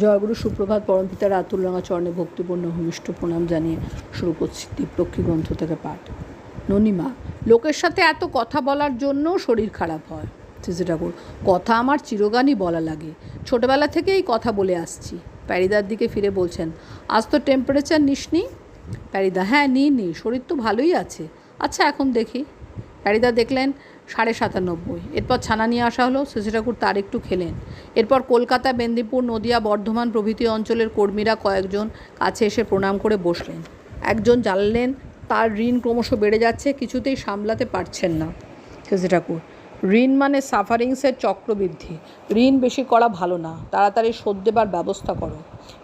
জয়গুরু সুপ্রভাত, পরমপিতা রাতুল রাঙা চরণে ভক্তিপূর্ণ ভূমিষ্ঠ প্রণাম জানিয়ে শুরু করছি দীপলক্ষ্মী গ্রন্থ থেকে পাঠ। ননিমা, লোকের সাথে এত কথা বলার জন্য শরীর খারাপ হয়। শ্রী ঠাকুর, কথা আমার চিরগানই বলা লাগে। ছোটবেলা থেকেই কথা বলে আসছি। প্যারিদার দিকে ফিরে বলছেন, আজ তো টেম্পারেচার নিসনি? প্যারিদা হ্যাঁ নিই নি শরীর তো ভালোই আছে। আচ্ছা এখন দেখি। প্যারিদা দেখলেন সাড়ে সাতানব্বই। এরপর ছানা নিয়ে আসা হলো শশী ঠাকুর তার একটু খেলেন। এরপর কলকাতা মেদিনীপুর নদিয়া, বর্ধমান প্রভৃতি অঞ্চলের কর্মীরা কয়েকজন কাছে এসে প্রণাম করে বসলেন। একজন জানলেন তার ঋণ ক্রমশ বেড়ে যাচ্ছে, কিছুতেই সামলাতে পারছেন না। শশী ঠাকুর, ঋণ মানে সাফারিংসের চক্রবৃদ্ধি। ঋণ বেশি করা ভালো না, তাড়াতাড়ি শোধ দেবার ব্যবস্থা করো।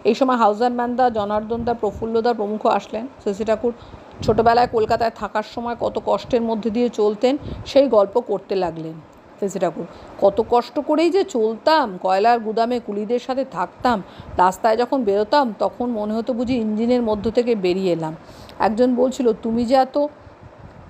এই সময় হাউজার ম্যানদা জনার্দনদা প্রফুল্লদা প্রমুখ আসলেন। শশী ঠাকুর ছোটোবেলায় কলকাতায় থাকার সময় কত কষ্টের মধ্যে দিয়ে চলতেন, সেই গল্প করতে লাগলেন। শশী ঠাকুর, কত কষ্ট করেই যে চলতাম, কয়লার গুদামে কুলিদের সাথে থাকতাম, রাস্তায় যখন বেরোতাম তখন মনে হতো বুঝি ইঞ্জিনের মধ্য থেকে বেরিয়ে এলাম। একজন বলছিল, তুমি যে এত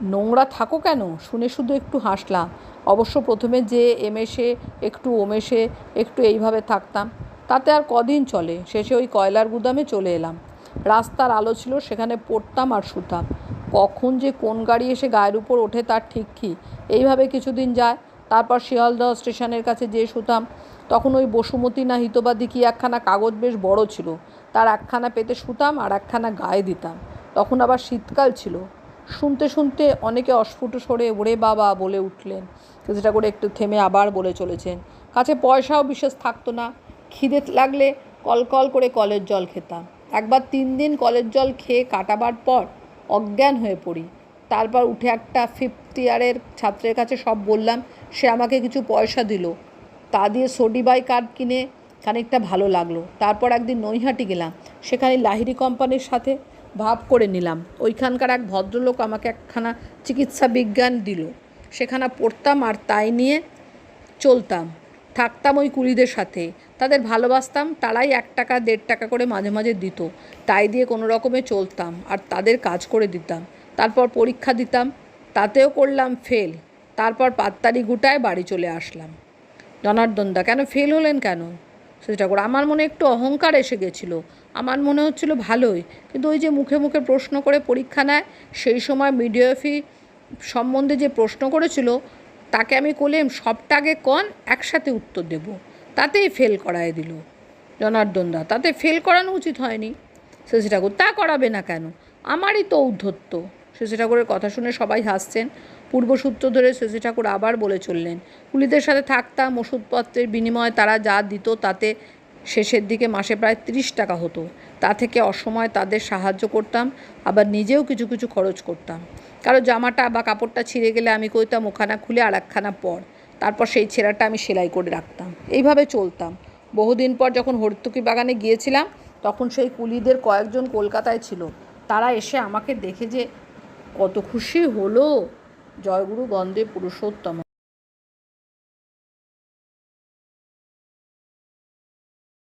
নোংরা থাকো কেন? শুনে শুধু একটু হাসলাম। অবশ্য প্রথমে যে এমেসে একটু ওমেশে একটু এইভাবে থাকতাম। তাতে আর কদিন চলে? শেষে ওই কয়লার গুদামে চলে এলাম। রাস্তার আলো ছিল, সেখানে পড়তাম আর শুতাম। কখন যে কোন গাড়ি এসে গায়ের উপর ওঠে তার ঠিক কি? এইভাবে কিছুদিন যায়, তারপর শিয়ালদহ স্টেশনের কাছে যেয়ে শুতাম। তখন ওই বসুমতী না হিতবাদী কি একখানা কাগজ বেশ বড় ছিল। তার একখানা পেতে শুতাম আর একখানা গায়ে দিতাম। তখন আবার শীতকাল ছিল। শুনতে শুনতে অনেকে অস্ফুট সরে ওরে বাবা বলে উঠলেন। কিছুটা করে একটু থেমে আবার বলে চলেছেন। কাছে পয়সাও বিশেষ থাকতো না। খিদে লাগলে কলকল করে কলের জল খেতাম। একবার তিন দিন কলের জল খেয়ে কাটাবার পর অজ্ঞান হয়ে পড়ি। তারপর উঠে একটা ফিফথ ইয়ারের ছাত্রের কাছে সব বললাম, সে আমাকে কিছু পয়সা দিল। তা দিয়ে সোডিবাই কার্ড কিনে খানিকটা ভালো লাগল। তারপর একদিন নৈহাটি গেলাম। সেখানে লাহিরি কোম্পানির সাথে ভাব করে নিলাম। ওইখানকার এক ভদ্রলোক আমাকে একখানা চিকিৎসা বিজ্ঞান দিল। সেখানে পড়তাম আর তাই নিয়ে চলতাম। থাকতাম ওই কুলিদের সাথে। তাদের ভালোবাসতাম, তারাই এক টাকা, দেড় টাকা করে মাঝে মাঝে দিত। তাই দিয়ে কোনো রকমে চলতাম আর তাদের কাজ করে দিতাম। তারপর পরীক্ষা দিতাম, তাতেও করলাম ফেল তারপর পাত্তারি গুটায় বাড়ি চলে আসলাম। জনার্দনদা, কেন ফেল হলেন কেন? সেটা করে আমার মনে একটু অহংকার এসে গেছিল। আমার মনে হচ্ছিল ভালোই, কিন্তু ওই যে মুখে মুখে প্রশ্ন করে পরীক্ষা নেয়, সেই সময় মিডিওফি সম্বন্ধে যে প্রশ্ন করেছিল, তাকে আমি করলাম সবটা আগে কন? একসাথে উত্তর দেব। তাতেই ফেল করায় দিল। জনার্দনদা তাতে ফেল করানো উচিত হয়নি। শশী ঠাকুর, তা করাবে না কেন? আমারই তো ঔদ্ধত্য শশী ঠাকুরের কথা শুনে সবাই হাসছেন। পূর্বসূত্র ধরে শশী ঠাকুর আবার বলে চললেন কুলিদের সাথে থাকতাম, ওষুধপত্রের বিনিময়ে তারা যা দিত তাতে শেষের দিকে মাসে প্রায় তিরিশ টাকা হতো। তা থেকে অসময় তাদের সাহায্য করতাম, আবার নিজেও কিছু কিছু খরচ করতাম। কারও জামাটা বা কাপড়টা ছিঁড়ে গেলে আমি কইতাম ওখানা খুলে আর একখানা পর। তারপর সেই ছেঁড়াটা আমি সেলাই করে রাখতাম। এইভাবে চলতাম। বহুদিন পর যখন হরিতকি বাগানে গিয়েছিলাম, তখন সেই কুলিদের কয়েকজন কলকাতায় ছিল। তারা এসে আমাকে দেখে যে, কত খুশি হলো। জয়গুরু বন্দে পুরুষোত্তম।